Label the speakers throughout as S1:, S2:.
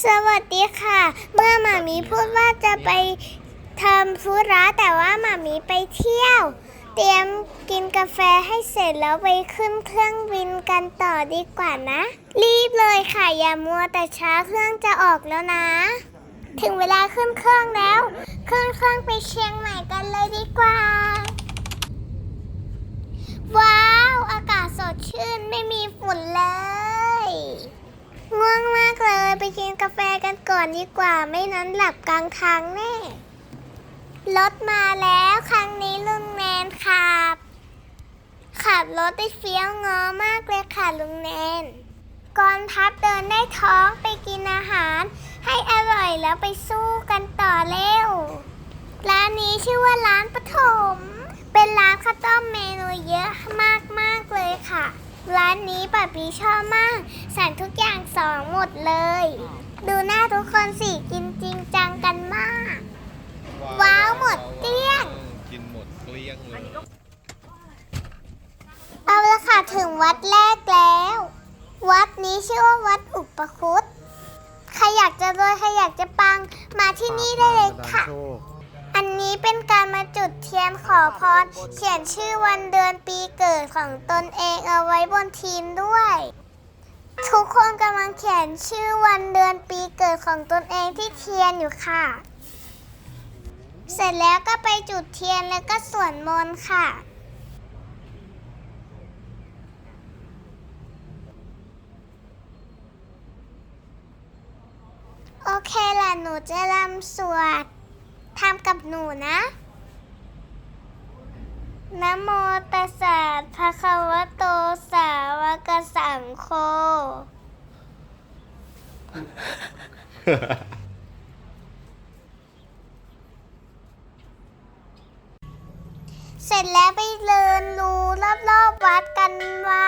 S1: สวัสดีค่ะ เมื่อหมามีพูดว่าจะไปทำธุระแต่ว่าหมามีไปเที่ยว เตรียมกินกาแฟให้เสร็จแล้วไปขึ้นเครื่องบินกันต่อดีกว่านะ รีบเลยค่ะอย่ามัวแต่ช้าเครื่องจะออกแล้วนะ ถึงเวลาขึ้นเครื่องแล้วขึ้นเครื่องไปเชียงใหม่กันเลยดีกว่า ว้าว อากาศสดชื่นไม่มีฝุ่นเลย ง่วงมากเลยไปกินกาแฟกันก่อนดีกว่าไม่นั้นหลับกลางทางแน่รถมาแล้วครั้งนี้ลุงแนนขับ ขับรถได้เฟี้ยวงอมากเลยค่ะลุงแนนก่อนพับเดินได้ท้องไปกินอาหาร ให้อร่อยแล้วไปสู้กันต่อเร็ว ร้านนี้ชื่อว่าร้านปฐม เป็นร้านข้าวต้มเมนูเยอะมากๆเลยค่ะ ร้านนี้ป้าปีชอบมาก สั่งทุกอย่างสองหมดเลย ดูหน้าทุกคนสิกินจริงจังกันมาก ว้าวหมดเกลี้ยง
S2: กินหมดเกลี้ยงเลย
S1: เอาละค่ะถึงวัดแรกแล้ว วัดนี้ชื่อว่าวัดอุปคุตใครอยากจะรวยใครอยากจะปังมาที่นี่ได้เลยค่ะอัน นี้เป็นการมาจุดเทียนขอพร เขียนชื่อวันเดือนปีเกิดของตนเองเอาไว้บนทีมด้วย ทุกคนกำลังเขียนชื่อวันเดือนปีเกิดของตนเองที่เทียนอยู่ค่ะ เสร็จแล้วก็ไปจุดเทียนแล้วก็สวดมนต์ค่ะโอเคล่ะ หนูจะรำสวด ทำกับหนูนะนะโมตัสสะภะคะวะโตสาวกสังโฆเสร็จแล้วไปเดินดูรอบๆวัดกันว่า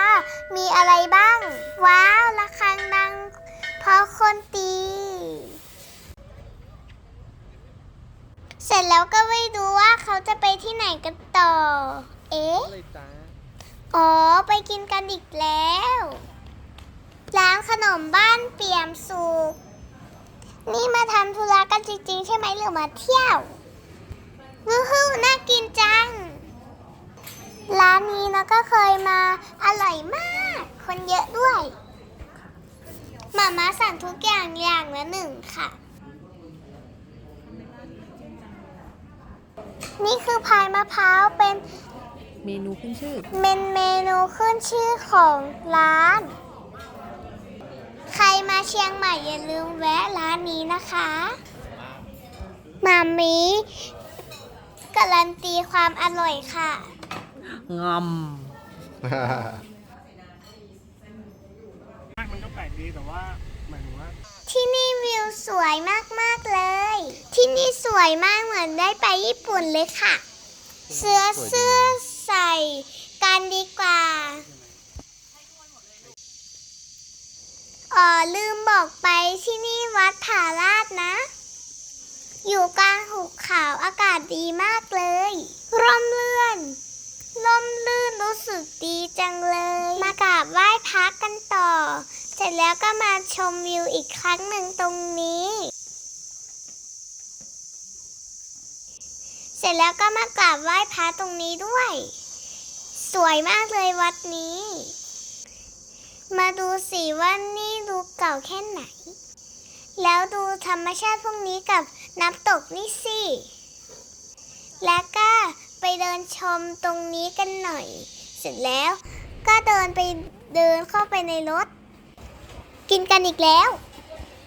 S1: มีอะไรบ้าง ว้าวระฆังดังเพราะคนตี เสร็จแล้วก็ไปดูว่าเขาจะไปที่ไหนกันต่อ เอ๊ะ
S2: เลยจ้า
S1: อ๋อ ไปกินกันอีกแล้ว ร้านขนมบ้านเปี่ยมสุขนี่มาทำธุระกันจริงๆ ใช่ไหมหรือมาเที่ยววู้ฮู้น่ากินจัง ร้านนี้นะก็เคยมา อร่อยมาก คนเยอะด้วยหมาม่าสั่งทุกอย่างอย่างละหนึ่งค่ะ นี่คือพายมะพร้าวเป็น
S3: เมนูขึ้นชื่อ
S1: เมนเมนูขึ้นชื่อของร้าน ใครมาเชียงใหม่อย่าลืมแวะร้านนี้นะคะมามีการันตีความอร่อยค่ะ
S3: งอม
S4: มันก็แปลกดีแต่ว่าหมายถึงว่า
S1: ที่นี่วิวสวยมากๆเลย ที่นี่สวยมากเหมือนได้ไปญี่ปุ่นเลยค่ะ เสื้อเสื้อใส่กันดีกว่าอ๋อลืมบอกไปที่นี่วัดผาลาดนะ อยู่กลางหุบเขาอากาศดีมากเลย ร่มเลื่อนล่มลื่นรู้สึกดีจังเลย มากราบไหว้พระกันต่อ เสร็จแล้วก็มาชมวิวอีกครั้งหนึ่งตรงนี้ เสร็จแล้วก็มากราบไหว้พระตรงนี้ด้วย สวยมากเลยวัดนี้ มาดูสิว่านี่ดูเก่าแค่ไหน แล้วดูธรรมชาติพวกนี้กับน้ำตกนี่สิ แล้วก็ไปเดินชมตรงนี้กันหน่อย เสร็จแล้วก็เดินไปเดินเข้าไปในรถ กินกันอีกแล้ว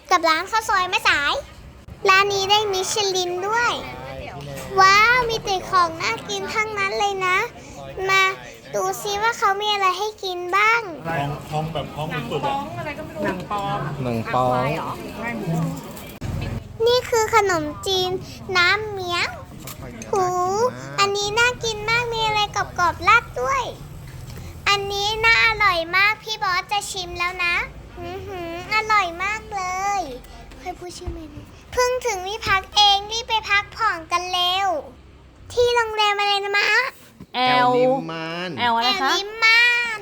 S1: กับร้านข้าวซอยแม่สาย ร้านนี้ได้มิชลินด้วย ว้าว มีแต่ของน่ากินทั้งนั้นเลยนะ มาดูซิว่าเขามีอะไรให้กินบ้าง
S4: ท้องท้องแบบท้องเป็นปึกอะหนังปลอม
S2: หนังปอง
S1: นี่คือขนมจีนน้ำเมียงหู อันนี้น่ากินมาก มีอะไรกรอบๆราดด้วย อันนี้น่าอร่อยมาก พี่บอสจะชิมแล้วนะ อือหืออร่อยมากเลยค่อยพูดชื่อเมนูเพิ่งถึงที่พักเองรีบไปพักผ่อนกันเร็ว ที่โรงแรมอะไรนะมะ
S3: แอ
S2: แอล
S3: ล
S2: นิมมาน
S3: แอลอะไร
S1: แอล
S3: คะ
S1: ลิมมาน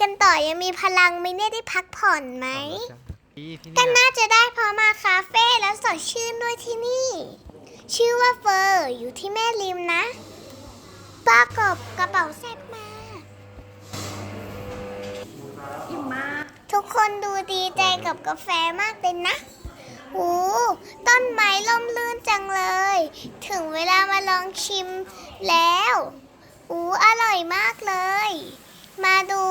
S1: กันต่อยังมีพลังไหมเนี่ยได้พักผ่อนไหม
S2: ที่ที่
S1: ก็
S2: เนี่ย
S1: น่าจะได้เพราะมาคาเฟ่แล้วสดชื่นด้วยที่นี่ ชื่อว่าเฟอร์อยู่ที่แม่ริมนะ ปลากบกระเป๋าแซ่บมา
S3: อิ่มมาก
S1: ทุกคนดูดีใจกับกาแฟมากเลยนะ หู ต้นไม้ล่มลื่นจังเลย ถึงเวลามาลองชิมแล้วหูอร่อยมากเลย มาดู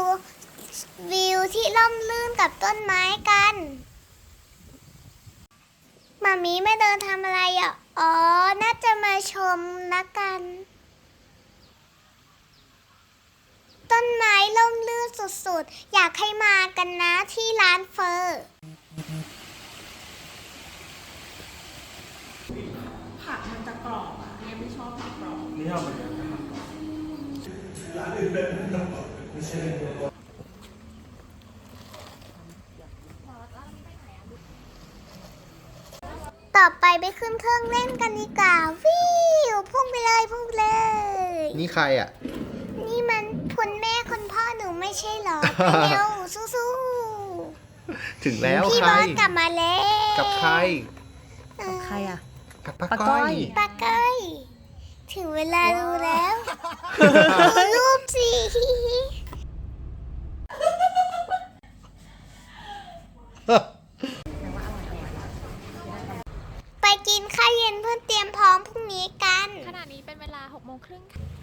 S1: วิวที่ล่มลื่นกับต้นไม้กันมามีไม่เดินทำอะไรอะ อ๋อ น่าจะมาชมนะกัน ต้นไม้ล่มลื่นสุดๆ อยากให้มากันนะที่ร้านเฟอร์
S3: ผักมันจะกรอบอะเนี่ยไม่ชอบผักกรอบ
S4: นี่เอาไปเลยนะครับ
S1: ต่อไปไปขึ้นเครื่องเล่นกันดีกว่าวิวพุ่งไปเลยพุ่งไปเลย
S2: นี่ใครอะ
S1: นี่มันคุณแม่คุณพ่อหนูไม่ใช่ เหรอไปเร็วสู้
S2: ถึงแล้ว
S1: ๆพี่
S2: ใค
S1: บ
S2: ร
S1: อสกลับมาแล้ว
S2: กับใคร
S1: เออ
S3: ใครอะ
S2: กับป้า
S3: ป้าก้
S2: ก้
S3: อ
S2: อย ย
S1: ปาเก้ยถึงเวลาดูแล้วดูรูปสิไปกินข้าวเย็นเพื่อเตรียมพร้อมพรุ่งนี้กัน
S5: ขณะนี้เป็นเวลา6โมงครึ่งค่ะ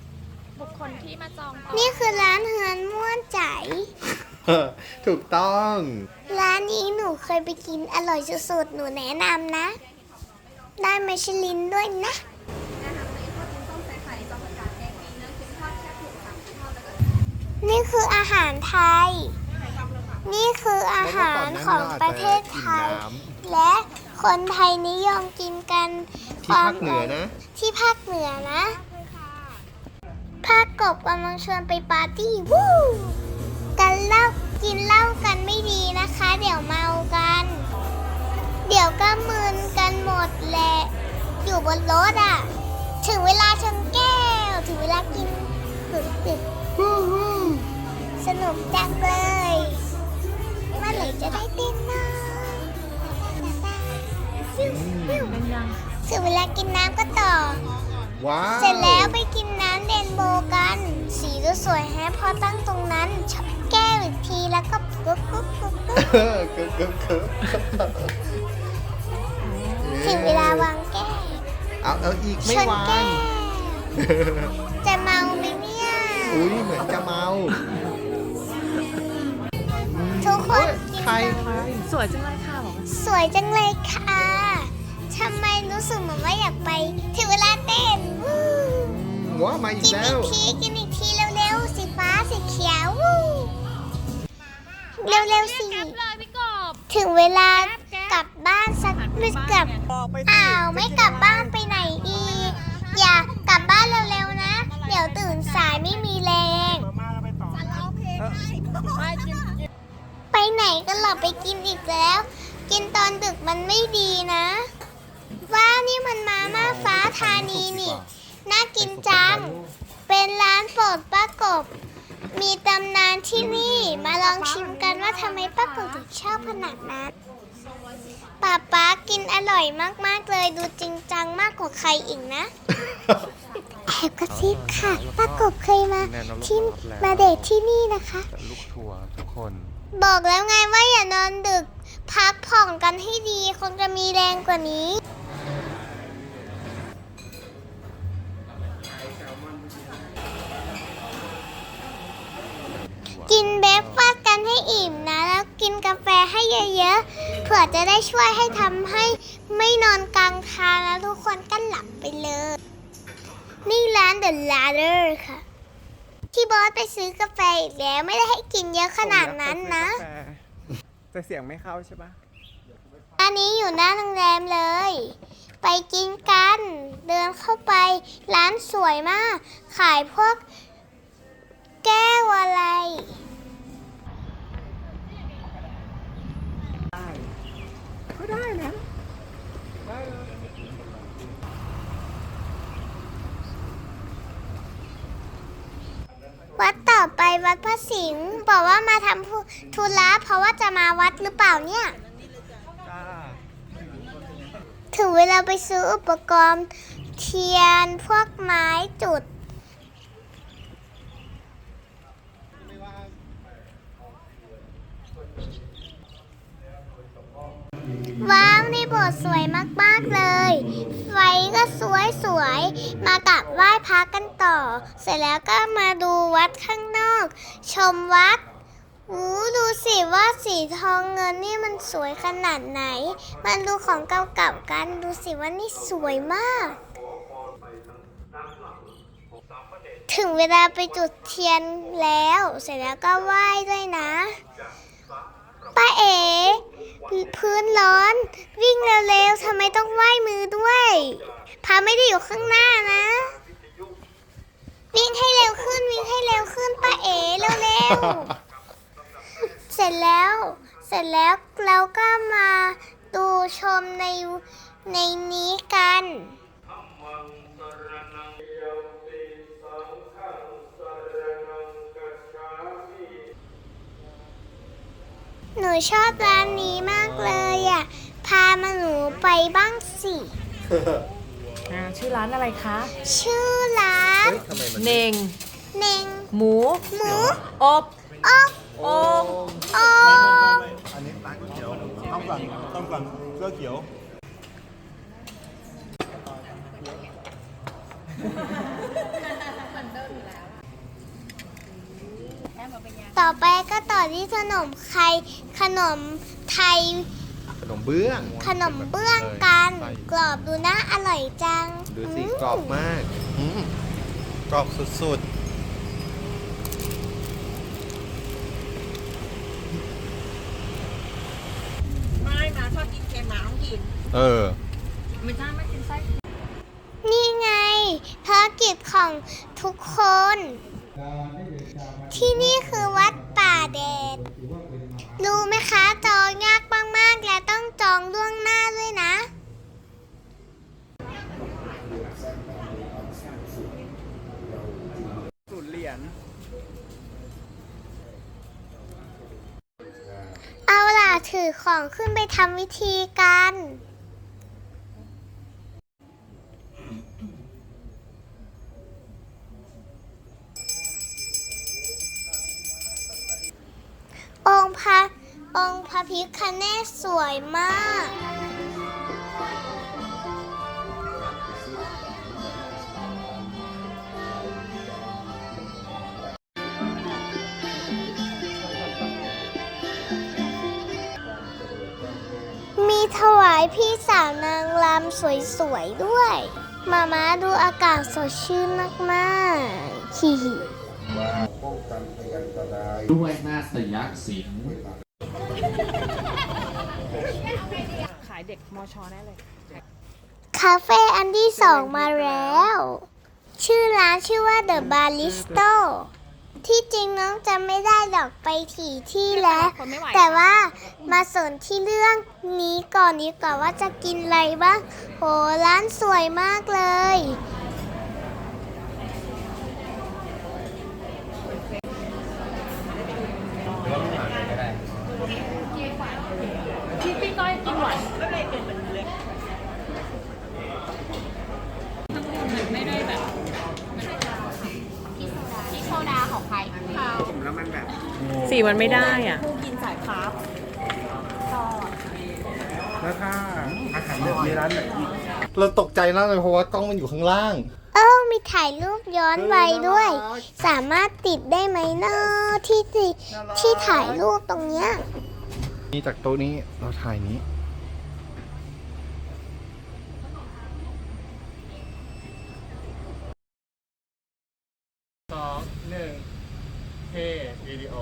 S5: บุคคลที่มาจองโต๊ะ
S1: นี่คือร้านเฮือนม่วนใจ
S2: ถูกต้อง
S1: ร้านนี้หนูเคยไปกินอร่อยสุดๆ หนูแนะนำนะ ได้ไมชลินด้วยนะ นี่คืออาหารไทย นี่คืออาหารของประเทศไทย และคนไทยนิยมกินกัน
S2: ที่ภาคเหนือนะ
S1: ที่ภาคเหนือนะ ภาคกบกำลังชวนไปปาร์ตี้วู้กันเหล้ากินเหล้ากันไม่ดีนะคะ เดี๋ยวเมากัน เดี๋ยวก็มึนกันหมดแหละอยู่บนรถอะ ถึงเวลาชนแก้ว ถึงเวลากินตึกตึกวู้วู้สนุกจังเลยเมื่อไหร่จะได้เต้นนะฟิวฟิว
S3: เป็นยัง
S1: ถึงเวลากินน้ำก็ต่อ
S2: ว้าว
S1: เสร็จแล้วไปกินน้ำเดน โบว์กัน สีก็สวยแฮะพอตั้งตรงนั้นชอบแก้วอีกทีแล้วก็ปุ๊บปุ๊บปุ๊บปุ๊บ
S2: เออเกิบเกิบเกิบ
S1: ถึงเวลาวางแก้ว
S2: เอาเอาอีกไม่
S1: ชน
S2: วา
S1: แก้
S2: ง
S1: วจะเมาไหมเนี่ย
S2: อุ้ยเหมือนจะเมา
S1: ทุกคน
S2: เฮ้ย
S1: กิน
S2: ใคร
S1: กัน
S2: ใคร
S3: สวยจังเลยค่ะบอกว่า
S1: สวยจังเลยค่ะทำไมรู้สึกเหมือนว่าอยากไปถึงเวลาเต้น วู้
S2: ว้ามาอีก
S1: กิน
S2: แล้
S1: อี
S2: ว
S1: กทีกินอีกทีเร็วๆ สีฟ้าสีเขียววู้เร็วๆสิ
S5: แก๊ปเลยพี่กบ
S1: ถึงเวลากลับบ้านสักไม่กลับอ้าวไม่กลับบ้านไปไหนอีก อย่ากลับบ้านเร็วๆนะ เดี๋ยวตื่นสายไม่มีแรง
S4: มาม่าแล้วไปต่อ
S1: ไปไหนกันหรอไปกินอีกแล้ว กินตอนดึกมันไม่ดีนะ ว่านี่มันมาม่าฟ้าธานีนี่ น่ากินจัง เป็นร้านโปรดป้ากบ มีตำนานที่นี่ มาลองชิมกันว่าทำไมป้ากบถึงชอบขนาดนั้นป้าป๊ากินอร่อยมาก ๆ เลยดูจริงจังมากกว่าใครอีกนะ แอบกระซิบค่ะป้ากบเคยมาที่มาเดทที่นี่นะคะ
S2: ลูกทัวร์ทุกคน
S1: บอกแล้วไงว่าอย่านอนดึก พักผ่อนกันให้ดีคงจะมีแรงกว่านี้ กินเบรกฟาสต์กันให้อิ่มนะ แล้วกินกาแฟให้เยอะๆ เผื่อจะได้ช่วยให้ทำให้ไม่นอนกลางทางแล้วทุกคนก็หลับไปเลย นี่ร้าน The Ladder ค่ะ ที่บอสไปซื้อกาแฟอีกแล้วไม่ได้ให้กินเยอะขนาดนั้นนะ
S4: แต่เสียงไม่เข้าใช่ปะ
S1: อันนี้อยู่หน้าโรงแรมเลย ไปกินกัน เดินเข้าไปร้านสวยมาก ขายพวกแก้วอะไร
S4: ก็ได้นะ
S1: วัดต่อไปวัดพระระสิงห์บอกว่ามาทำธุธุระเพราะว่าจะมาวัดหรือเปล่าเนี่ย
S4: จ้า
S1: ถึงเวลาไปซื้ออุปกรณ์เทียนพวกไม้จุด ว้าวในโบสถ์สวยมาก ๆ เลย ไฟก็สวยสวยๆมากับไหว้พระกันต่อ เสร็จแล้วก็มาดูวัดข้างนอก ชมวัด อูดูสิว่าสีทองเงินนี่มันสวยขนาดไหน มันดูของเก่าๆกัน ดูสิว่านี่สวยมาก ถึงเวลาไปจุดเทียนแล้ว เสร็จแล้วก็ไหว้ด้วยนะ ป้าเอ๋พื้นร้อน วิ่งเร็วๆทำไมต้องไหว้มือด้วยพาไม่ได้อยู่ข้างหน้านะ วิ่งให้เร็วขึ้นวิ่งให้เร็วขึ้นป้าเอ๋เร็วๆ เสร็จแล้ว เสร็จแล้วเราก็มาดูชมในในนี้กันหนูชอบร้านนี้มากเลยอะ พามาหนูไปบ้างสิ
S3: อ่าชื่อร้านอะไรคะ
S1: ชื่อร้าน
S2: ทำไมมัน
S3: เน่ง
S1: เน่ง
S3: หมู
S1: หมู
S3: อบ
S1: อก
S3: โอง
S1: โอ
S6: อันนี้ร้านก๋วยเตี๋ยวต้องสั่งต้องสั่งเสื้อเขียว
S1: ต่อไปก็ต่อที่ขนมไข่ขนมไทย
S2: ขนมเบื้อง
S1: ขนมเบื้องกัน
S2: ใส่
S1: กรอบดูน่าอร่อยจัง
S2: ดูสิ
S1: ม
S2: กรอบมาก
S6: อืมกรอบสุด
S3: ไม่มาชอบกินเค็มมาต้องกิน
S2: เออ
S3: ไม่ใช่ไม่กินไส้
S1: นี่ไงภารกิจของทุกคน ที่นี่คือวัดป่าแดดรู้ไหมคะ จองยากมากๆและต้องจองล่วงหน้าด้วยนะ
S4: ศูนย์เหรียญ
S1: เอาล่ะถือของขึ้นไปทำวิธีกัน พิคเนศสวยมาก มีถวายพี่สาวนางรำสวยๆด้วย มาม้าดูอากาศสดชื่นมากๆฮิฮิ
S7: ด้วยนาฏยศิลป์
S3: ขายเด็กมอชอแน่เลย
S1: คาเฟ่อันที่สองมาแล้ว ชื่อร้านชื่อว่า The Baristo ที่จริงน้องจะไม่ได้หรอกไปถี่ที่แล้ว
S5: คนไม่ไหว
S1: แต่ว่ามาสนที่เรื่องนี้ก่อนดีกว่าว่าจะกินอะไรบ้าง โห ร้านสวยมากเลย
S5: พี่พี่ก้อยกินหวานไม่ได้แบบพี่โซดาของใครเขา
S4: ผมแล้วมันแบบ
S3: สี มันไม่ได้อะกินสายคาร์บ
S4: แล้วถ้าอาหารแบบนี้ร้านไหนอีก
S6: ๆเราตกใจมากเลยเพราะว่ากล้องมันอยู่ข้างล่าง
S1: เออมีถ่ายรูปย้อนไวด้วย สามารถติดได้ไหมเนาะที่ที่ที่ถ่ายรูปตรงเนี้ย
S6: นี่จากโต๊ะนี้เราถ่ายนี้
S4: สองหนึ่งเทวิดีโอ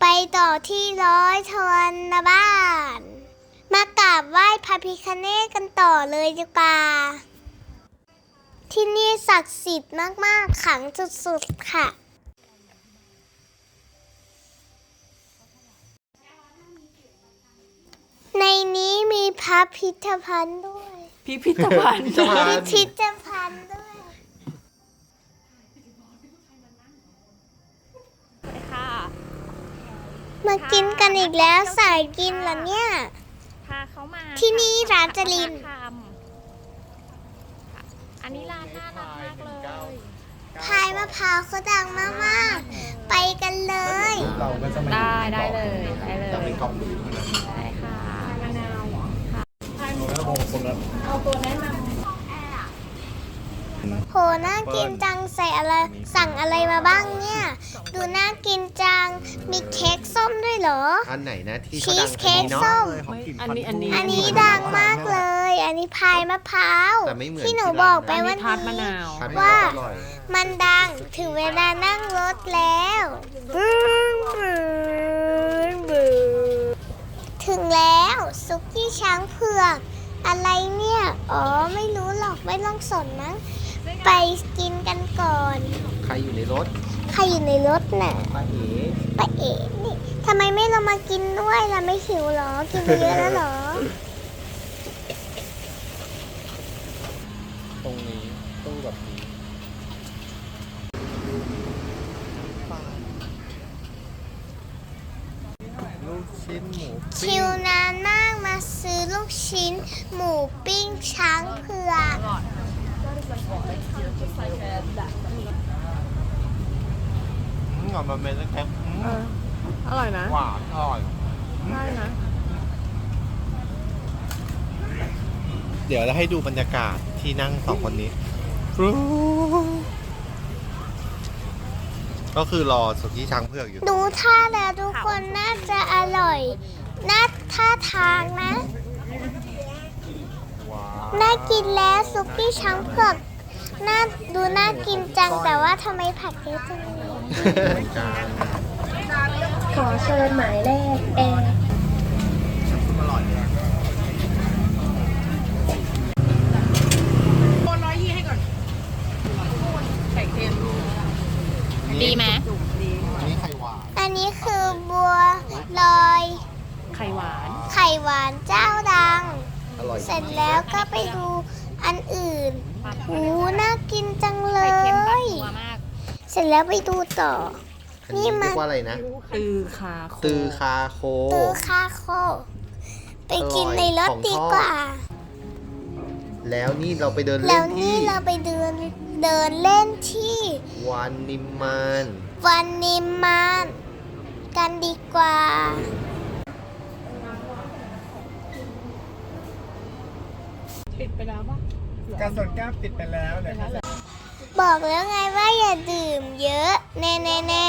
S1: ไป ต่อที่ร้อยทวนนะบ้าน มากราบไหว้พระพิคเนศกันต่อเลยดีกว่า ที่นี่ศักดิ์สิทธิ์มากๆขลังสุดๆ ค่ะ ในนี้มีพระพิธภัณฑ์ด้วย
S3: พิพิธภัณฑ์
S2: พิพิธภัณฑ์
S1: พิพิธภัณฑ์ด้วย มากินกันอีกแล้วสายกินเหรอเนี่ย
S5: พาเขามา
S1: ที่นี่ร้านจริน
S5: ค่ะอันนี้ร้านน่ารักมากเลย
S1: พายมะพร้าวเขาดังมากๆ ไปกันเลย
S6: เราก็จะมา
S5: ได้ได้เลยได้เลย
S6: จะเป็นกล่องมือเท่านั้น
S5: ได้ค่ะ
S6: แล้วมงคนละ
S1: โหน่ากินจังใส่อะไรสั่งอะไรมาบ้างเนี่ยดูน่ากินจังมีเค้กส้มด้วยเหรอ
S2: อันไหนนะที่
S1: ชี
S2: เขาดั
S1: ส
S2: ง
S1: เค้ก
S2: เนาะ
S1: ส้ม
S3: อันนี้อันนี้
S1: อันนี้ดังมากเลย อันนี้พายมะพร้าว
S2: แต่ไม่เหมือน
S1: ที่หนู
S2: ที่ร้าน
S1: บอกไป
S3: อัน
S1: ว่า
S3: นี้ทาดมะนาว
S2: ทาน
S1: ว่า
S2: ไม่อร่อย
S1: มันดังถึงเวลานั่งรถแล้วบึ้งบึ้งบึ้งถึงแล้วซุกี้ช้างเผือก อะไรเนี่ย อ๋อไม่รู้หรอกไม่ต้องสนมั้ง ไปกินกันก่อน
S2: ใครอยู่ในรถ
S1: ใครอยู่ในรถน่ะ
S2: ป้าเอ๋
S1: ป้าเอ๋นี่ทำไมไม่เรามากินด้วยล่ะไม่หิวเหรอ กินไปเยอะแล้วเหรอ
S2: ตรงนี้ตู้แบบนี้ลูกชิ้นหมู
S1: ชิวนานมากมาซื้อลูกชิ้น หมูปิ้งช้างเผือก
S6: อืมอ อกมาเป็นแค่
S3: อร่อยนะ
S6: หวานอร่อย
S3: ได้นะ
S6: เดี๋ยวจะให้ดูบรรยากาศที่นั่งสองคนนี้ก็คือรอสุกี้ช้างเผือกอยู่
S1: ดูท่าแล้วทุกคนน่าจะอร่อย น่าท่าทางนะ
S6: ว้าว
S1: น่ากินแล้วซุกี้ช้างเผือกน่าดูน่ากินจังแต่ว่าทำไมผักเยอะจังเลย
S2: จาน
S1: ขอเชิญหมายเลขเอ
S6: อร่อยเลย
S3: โอนร้อยยี่ให้ก่อนไข่เค็ม
S5: ดีไหม
S6: อันนี้ไข่หวาน
S1: อันนี้คือบัวลอย
S3: ไข่หวาน
S1: ไข่หวานเจ้าดัง
S2: อร่อย
S1: เสร็จแล้วก็ไปดูอัน อื่นหูน่ากินจังเล
S5: ไข่เค็มปัด
S1: ย
S5: หัวมาก
S1: เสร็จแล้วไปดูต่อ
S2: อันนี้
S1: นี่มัน
S2: เรียกว่าอะไรนะ
S3: ตือคาโค
S2: ตือคาโค
S1: ตือคาโค ไปกินในรถ
S2: ของทอด
S1: ดีกว่า
S2: แล้วนี่เราไปเดิน
S1: แล้
S2: เล่
S1: วนนี่
S2: ที่
S1: เราไปเดินเดินเล่นที่
S2: วานนิมมาน
S1: วันนิมมานกันดีกว่า
S3: ปิดไปแล้วป่ะ
S4: การส่วนก้าปิดไปแล้วเนี่ย
S1: บอกแล้วไงว่าอย่าดื่มเยอะ แน่แน่แน่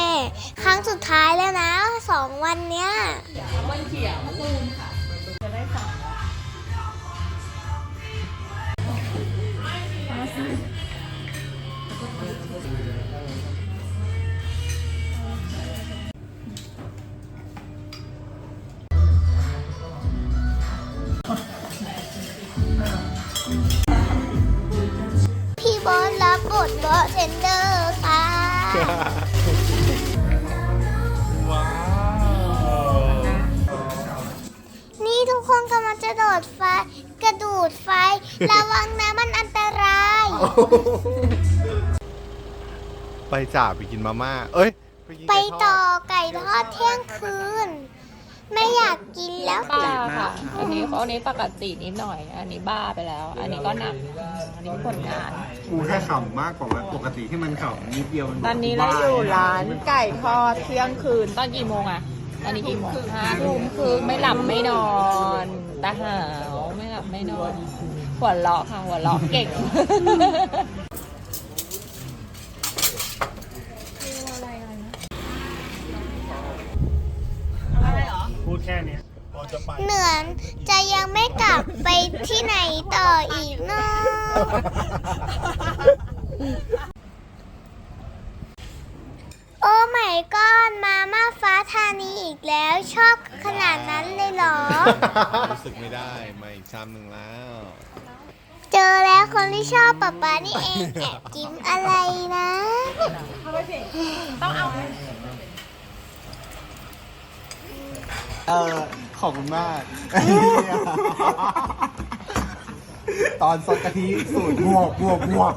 S1: ครั้งสุดท้ายแล้วนะสองวันเนี้ย
S3: วันเขียวคูณค่ะจะได้สั่ง
S1: ระ
S6: วั
S1: งนะมันอันตราย
S6: ไปจ่าไปกินมาม่า เอ้ยไปกิน
S1: ไป
S6: ไก่ท
S1: ต่อ
S6: อด
S1: ไก่ทอดเที่ยงคืน ไม่อยากกินแล้ว
S5: บ้าค่ะ อันนี้อันนี้ปกตินิดหน่อย อันนี้บ้าไปแล้ว อันนี้ก็หนัก อันนี้ผลงาน
S6: กูแค่ขำมากกว่าปกติที่มันขำนิดเดียว
S3: ตอนนี้เราอยู่ร้านไก่ทอดเที่ยงคืน
S5: ตอนกี่โมงอะตอนนี้กี่โมงห้าทุ่มคือไม่หลับไม่นอนตาหาวไม่หลับไม่นอน หัวเราะค่ะหัวเราะเก่ง
S4: พูดแค่เนี้ย
S6: เราจะไป
S1: เหมือนจะยังไม่กลับไปที่ไหนต่ออีกเนาะโอ้ไม่ก้อนมาม่าฟ้าธานีอีกแล้วชอบขนาดนั้นเลยเหรอ
S6: รู้สึกไม่ได้มาอีกชามหนึ่งแล้ว
S1: เจอแล้วคนที่ชอบป๊าป๊านี่เองแอบจิ้มอะไรนะ
S6: เออขอบคุณมาก ตอนซดกะทิสูตรบวกบวกบวก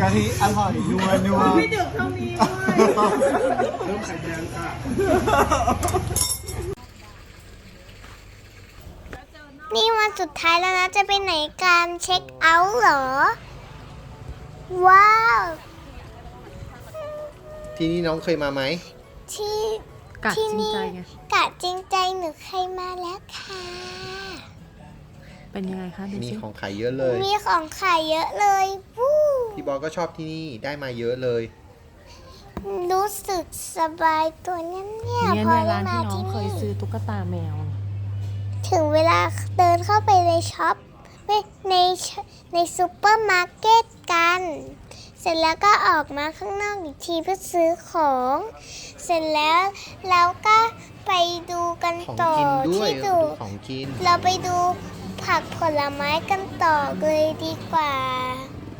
S6: กะทิอร่อยนัวนัว
S3: ไม่ดึกเท่านี้ด้วย
S6: เริ่มไข่แดงค่ะ
S1: นี่วันสุดท้ายแล้วนะ จะไปไหนกันเช็คเอาท์เหรอ ว้าว
S2: ที่นี่น้องเคยมาไหม
S1: ที่
S5: กะจริงใจไง
S1: กะจริงใจหนูเคยมาแล้วค่ะ
S5: เป็นยังไงคะดู
S2: มี
S5: สิ
S2: ของขายเยอะเลย
S1: มีของขายเยอะเลยวู้
S2: พี่บอสก็ชอบที่นี่ได้มาเยอะเลย
S1: รู้สึกสบายตัวเนี่ยเนี่ย
S5: เนี่ย
S1: พอ
S5: เนี่ย
S1: ได้
S5: ร้าน
S1: มา
S5: ที่น้อง
S1: ที่
S5: เคย
S1: นี่
S5: ซื้อตุ๊กตาแมว
S1: ถึงเวลาเดินเข้าไปในช็อปไม่ในช็อปในซูเปอร์มาร์เก็ตกัน เสร็จแล้วก็ออกมาข้างนอกอีกทีเพื่อซื้อของ เสร็จแล้วเราก็ไปดูกัน
S2: ของ
S1: ต่อ
S2: กินด้วย
S1: ที่
S2: เอ
S1: ดู
S2: อดูของกิน
S1: เราไปดูผักผลไม้กันต่อเลยดีกว่า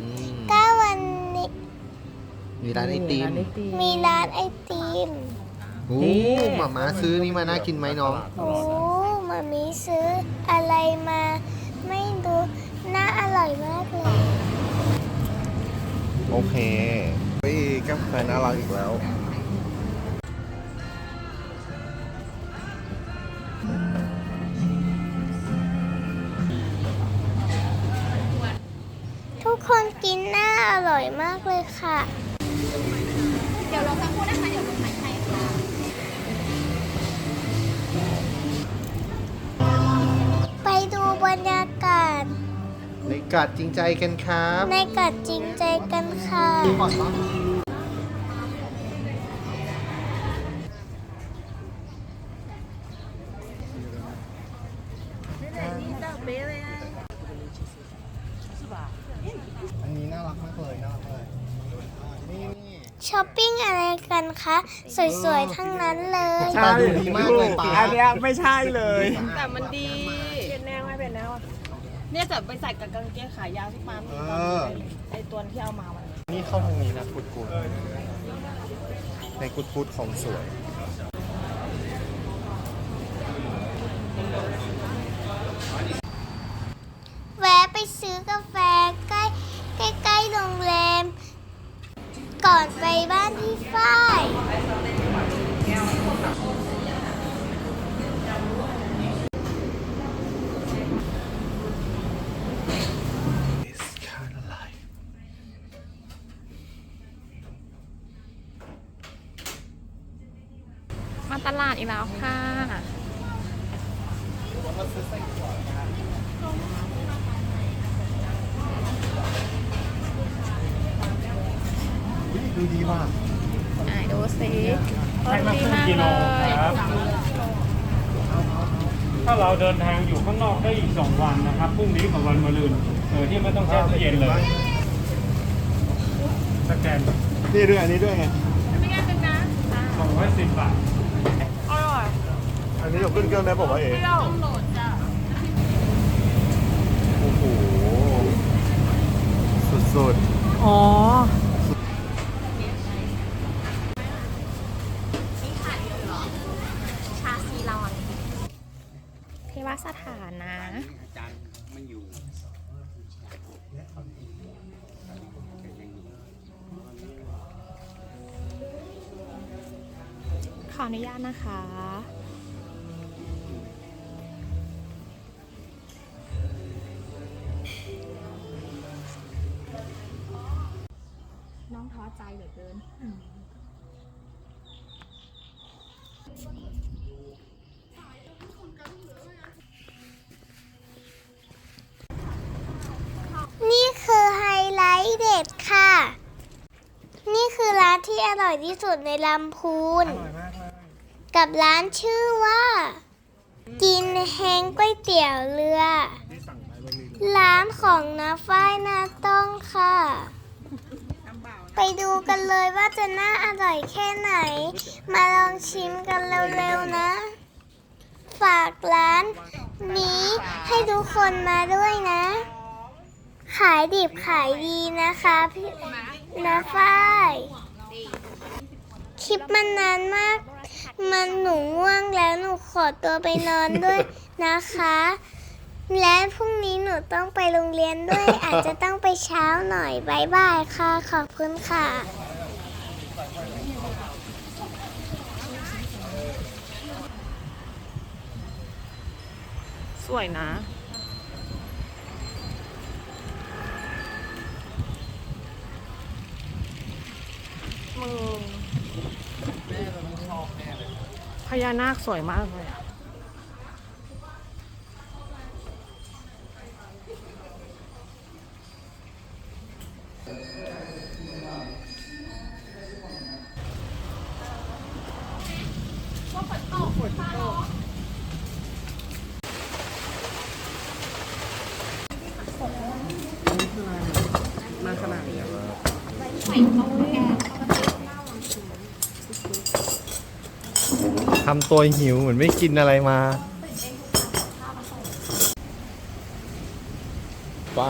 S2: อืม
S1: ก็วันนี้
S2: มีร้านไอติม
S5: ร้านไอติม
S1: มีร้านไอติม
S2: โอ้
S5: นี่
S2: หมาม้าซื้อนี่มาน่ากินไหมน้อง
S1: โอ้มามีซื้ออะไรมา ไม่รู้น่าอร่อยมากเลย
S6: โอเคเฮ้ยกาแฟน่ารักอีกแล้ว
S1: ทุกคนกินน่าอร่อยมากเลยค่ะ
S3: เดี๋ยวเราสักครู่นะคะเดี๋ยว ใน
S2: กัดจริงใจกันครับ
S1: ในกัดจริงใจกันค่ะ
S6: อันนี้น่ารักมากเลยน่ารักเลยนี่นี่
S1: ช้อปปิ้งอะไรกันคะ สวยๆ ทั้งนั้นเลย
S6: ตาดูดีมากเลยป้า
S4: อันเนี้ยไม่ใช่เลย
S5: แต่มันดี เนี่ยจะไปใส่กับกางเกงขายาวที่ปั๊ม
S6: เออ
S5: ไอตัวที่เอามาวันนี้
S6: นี่เข้าทางนี้นะกุดกุดในกุดกุดของสวย
S1: แวะไปซื้อกาแฟใกล้ใกล้ๆโรงแรม ก่อนไปบ้านพี่ฝ้าย
S5: มาตลาดอีกแล้วค่ะ
S6: ดูดีมาก
S5: ไหนดูสิ
S4: ให้มา
S5: ดี
S4: ครึ่ง
S5: มาก
S4: กิโล
S5: เลย
S4: ครับ ถ้าเราเดินทางอยู่ข้างนอกได้อีก 2 วันนะครับ พรุ่งนี้กับวันมะรืนเออที่ไม่ต้องแช่ตู้ เย็นเลยสแกน
S6: นี่ด้วยอันนี้ด้วยไง
S4: สองร้อยสิบบาท
S5: อร่อย
S6: อันนี้เราขึ้นเครื่องได้บอกว่าเอ๋
S5: เปรี้ยว
S6: โอ้โห สุด
S5: อ๋อชาซีรอนเทวสถานนะ ออนุญาตนะคะ น้องท้อใจเหลือเกิน
S1: นี่คือไฮไลท์เด็ดค่ะ นี่คือร้านที่อร่อยที่สุดในลำพูน กับร้านชื่อว่า กินแฮงก๋วยเตี๋ยวเรือ ร้านของนาฝ้ายนาต้องค่ะ ไปดูกันเลยว่าจะน่าอร่อยแค่ไหน มาลองชิมกันเร็วๆนะ ฝากร้านนี้ให้ทุกคนมาด้วยนะ ขายดิบขายดีนะคะพี่นะฝ้าย คลิปมันนานมาก มันหนูง่วงแล้วหนูขอตัวไปนอนด้วยนะคะ
S2: และพรุ่งนี้หนูต้องไปโรงเรียนด้วย อาจจะต้องไปเช้าหน่อยบายบายค่ะ ขอบคุณค่ะ
S4: สวยนะ มึง พญานาคสวยมากเลยอะมาขนาดนี้
S1: ทำตัวหิวเหมือนไม่กินอะไรมาไป